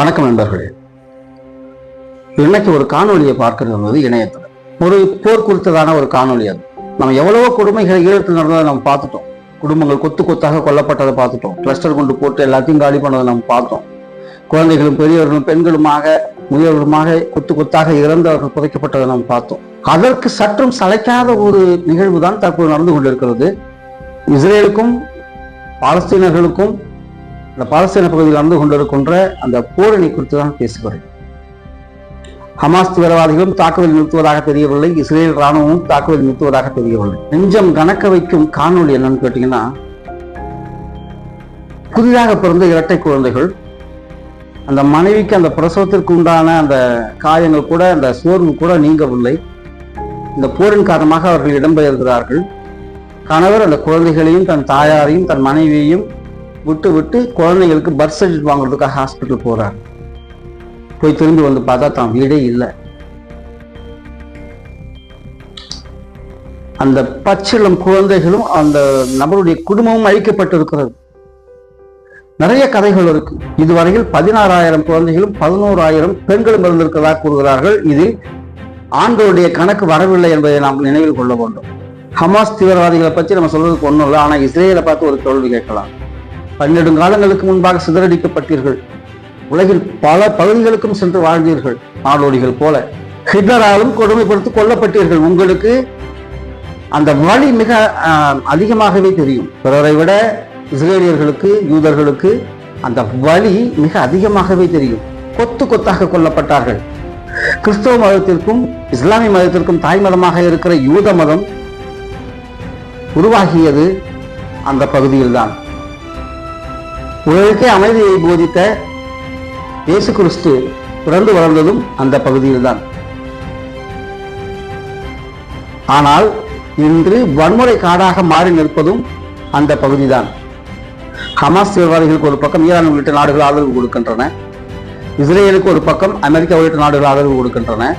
வணக்கம் நண்பர்களே. இன்னைக்கு ஒரு காணொலியை பார்க்கிறது வந்து இணையத்தில் ஒரு போர் குறித்ததான ஒரு காணொலி அது. நம்ம எவ்வளவோ கொடுமைகள் ஈழத்தில் நடந்ததை நம்ம பார்த்துட்டோம். குடும்பங்கள் கொத்து கொத்தாக கொல்லப்பட்டதை பார்த்துட்டோம். கிளஸ்டர் கொண்டு போட்டு எல்லாத்தையும் காலி பண்ணதை நம்ம பார்த்தோம். குழந்தைகளும் பெரியவர்களும் பெண்களுமாக முதியவர்களுமாக கொத்து கொத்தாக இறந்தவர்கள் புதைக்கப்பட்டதை நம்ம பார்த்தோம். அதற்கு சற்றும் சளைக்காத ஒரு நிகழ்வு தான் தற்போது நடந்து கொண்டிருக்கிறது. இஸ்ரேலுக்கும் பாலஸ்தீனர்களுக்கும் இந்த பாலஸ்தீன பகுதியில் நடந்து கொண்டிருக்கின்ற அந்த போரினை குறித்து தான் பேசுகிறேன். ஹமாஸ் தீவிரவாதிகளும் தாக்குதல் நிறுத்துவதாக தெரியவில்லை. இஸ்ரேல் ராணுவமும் தாக்குதல் நிறுத்துவதாக தெரியவில்லை. நெஞ்சம் கணக்க வைக்கும் காணொளி என்னன்னு கேட்டீங்கன்னா புதிதாக பிறந்த இரட்டை குழந்தைகள் அந்த மனைவிக்கு அந்த பிரசவத்திற்கு உண்டான அந்த காயங்கள் கூட அந்த சோர்வு கூட நீங்கவில்லை. இந்த போரின் காரணமாக அவர்கள் இடம்பெயர்கிறார்கள். கணவர் அந்த குழந்தைகளையும் தன் தாயாரையும் தன் மனைவியையும் விட்டு விட்டு குழந்தைங்களுக்கு பர்த் சர்டிஃபிகேட் வாங்குறதுக்காக ஹாஸ்பிட்டல் போறார். போய் திரும்பி வந்து பார்த்தா தான் வீடே இல்லை. அந்த பச்சிளம் குழந்தைகளும் அந்த நபருடைய குடும்பமும் அழிக்கப்பட்டிருக்கிறது. நிறைய கதைகள் இருக்கு. இதுவரையில் பதினாறாயிரம் குழந்தைகளும் பதினோராயிரம் பெண்களும் இருந்திருக்கிறதா கூறுகிறார்கள். இதில் ஆண்களுடைய கணக்கு வரவில்லை என்பதை நாம் நினைவில் கொள்ள வேண்டும். ஹமாஸ் தீவிரவாதிகளை பற்றி நம்ம சொல்றதுக்கு ஒன்றும் இல்லை. ஆனால் இஸ்ரேலை பார்த்து ஒரு கேள்வி கேட்கலாம். பன்னெடுங்காலங்களுக்கு முன்பாக சிதறடிக்கப்பட்டீர்கள். உலகில் பல பகுதிகளுக்கும் சென்று வாழ்ந்தீர்கள். நாடோடிகள் போல ஹிட்லராலும் கொடுமைப்படுத்தி கொல்லப்பட்டீர்கள். உங்களுக்கு அந்த வழி மிக அதிகமாகவே தெரியும். பிறரை விட இஸ்ரேலியர்களுக்கு யூதர்களுக்கு அந்த வழி மிக அதிகமாகவே தெரியும். கொத்து கொத்தாக கொல்லப்பட்டார்கள். கிறிஸ்தவ மதத்திற்கும் இஸ்லாமிய மதத்திற்கும் தாய் மதமாக இருக்கிற யூத மதம் உருவாகியது அந்த பகுதியில்தான். உலகுக்கே அமைதியை போதித்த இயேசு கிறிஸ்து பிறந்து வளர்ந்ததும் அந்த பகுதியில்தான். ஆனால் இன்று வன்முறை காடாக மாறி நிற்பதும் அந்த பகுதிதான். ஹமாஸ் தீவிரவாதிகளுக்கு ஒரு பக்கம் ஈரான் உள்ளிட்ட நாடுகள் ஆதரவு கொடுக்கின்றன. இஸ்ரேலுக்கு ஒரு பக்கம் அமெரிக்கா உள்ளிட்ட நாடுகள் ஆதரவு கொடுக்கின்றன.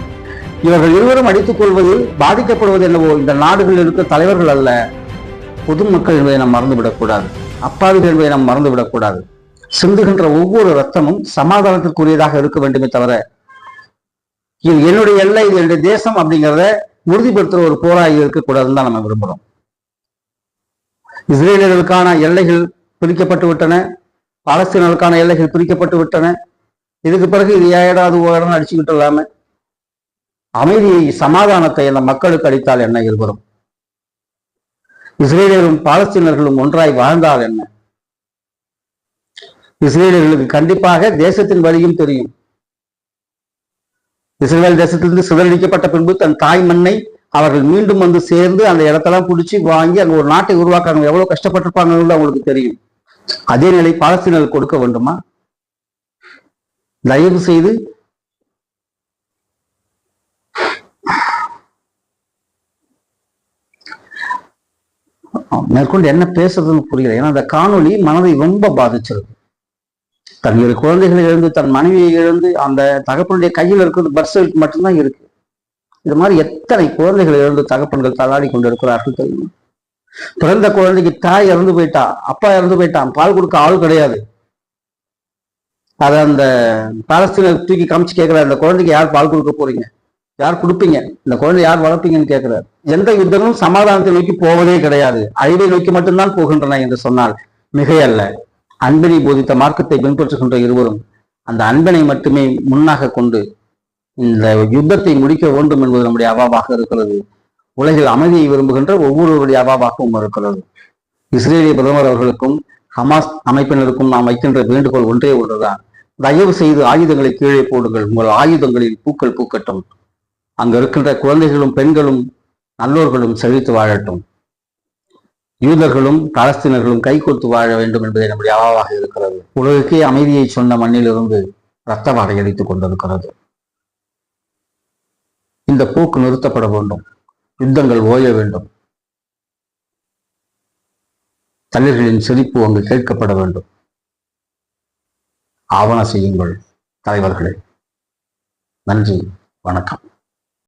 இவர்கள் இருவரும் அடித்துக் கொள்வதில் பாதிக்கப்படுவது என்னவோ இந்த நாடுகளில் இருக்க தலைவர்கள் அல்ல. பொதுமக்கள் என்பதை நாம் மறந்துவிடக்கூடாது. அப்பாவிகள் நாம் மறந்துவிடக்கூடாது. சிந்துகின்ற ஒவ்வொரு ரத்தமும் சமாதானத்திற்குரியதாக இருக்க வேண்டுமே தவிர இது என்னுடைய எல்லை இது என்னுடைய தேசம் அப்படிங்கிறத உறுதிப்படுத்துற ஒரு போராக இருக்கக்கூடாதுன்னு தான் நம்ம விரும்புகிறோம். இஸ்ரேலர்களுக்கான எல்லைகள் பிரிக்கப்பட்டு விட்டன பாலஸ்தீனர்களுக்கான எல்லைகள் பிரிக்கப்பட்டு விட்டன. இதுக்கு பிறகு இது ஏடா அது ஓடன்னு அடிச்சுக்கிட்டு இல்லாம அமைதியை சமாதானத்தை அந்த மக்களுக்கு அளித்தால் என்ன இருவரும் இஸ்ரேலியரும் பாலஸ்தீனர்களும் ஒன்றாய் வாழ்ந்தால் என்ன? இஸ்ரேலியர்களுக்கு கண்டிப்பாக தேசத்தின் வழியும் தெரியும். இஸ்ரேல் தேசத்திலிருந்து சிதறடிக்கப்பட்ட பின்பு தன் தாய் மண்ணை அவர்கள் மீண்டும் வந்து சேர்ந்து அந்த இடத்தெல்லாம் பிடிச்சி வாங்கி அங்க ஒரு நாட்டை உருவாக்குறாங்க. எவ்வளவு கஷ்டப்பட்டிருப்பாங்கன்னு அவங்களுக்கு தெரியும். அதே நிலை பாலஸ்தீனர்கள் கொடுக்க வேண்டுமா? தயவு செய்து மேற்கொண்டு என்ன பேசுறதுன்னு புரியல. ஏன்னா அந்த காணொளி மனதை ரொம்ப பாதிச்சிருக்கு. தன் இரு குழந்தைகளை இழந்து தன் மனைவியை இழந்து அந்த தகப்பனுடைய கையில் இருக்கிறது பர்த் சர்டிஃபிகேட் மட்டும்தான் இருக்கு. இது மாதிரி எத்தனை குழந்தைகளை இழந்து தகப்பன்கள் தள்ளாடி கொண்டு இருக்கிறார்கள் தெரியுமா? பிறந்த குழந்தைக்கு தாய் இறந்து போயிட்டா அப்பா இறந்து போயிட்டான் பால் கொடுக்க ஆள் கிடையாது. அதை அந்த பாலஸ்தீனர் தூக்கி காமிச்சு கேட்கிற அந்த குழந்தைக்கு யார் பால் கொடுக்க போறீங்க? யார் கொடுப்பீங்க? இந்த குழந்தை யார் வளர்ப்பீங்கன்னு கேட்கிறார் எந்த யுத்தங்களும் சமாதானத்தை நோக்கி போவதே கிடையாது. அழிவை நோக்கி மட்டும்தான் போகின்றன என்று சொன்னால் மிகையல்ல. அன்பினை போதித்த மார்க்கத்தை பின்பற்றுகின்ற இருவரும் அந்த அன்பினை மட்டுமே முன்னாக கொண்டு இந்த யுத்தத்தை முடிக்க வேண்டும் என்பது நம்முடைய அவாவாக இருக்கிறது. உலகில் அமைதியை விரும்புகின்ற ஒவ்வொருவருடைய அவாவாகவும் இருக்கிறது. இஸ்ரேலிய பிரதமர் அவர்களுக்கும் ஹமாஸ் அமைப்பினருக்கும் நாம் வைக்கின்ற வேண்டுகோள் ஒன்றே ஒன்றுதான். தயவு செய்து ஆயுதங்களை கீழே போடுங்கள். உங்கள் ஆயுதங்களில் பூக்கள் பூக்கட்டும். அங்க இருக்கின்ற குழந்தைகளும் பெண்களும் நல்லோர்களும் செழித்து வாழட்டும். யூதர்களும் பாலஸ்தீனர்களும் கைகோர்த்து வாழ வேண்டும் என்பதை நம்முடைய அவாவாக இருக்கிறது. உலகுக்கே அமைதியை சொன்ன மண்ணிலிருந்து இரத்த வாடை அடித்துக் கொண்டிருக்கிறது. இந்த போக்கு நிறுத்தப்பட வேண்டும். யுத்தங்கள் ஓய வேண்டும். தலைவர்களின் சிரிப்பு அங்கு கேட்கப்பட வேண்டும். ஆவண செய்யுங்கள் தலைவர்களே. நன்றி வணக்கம்.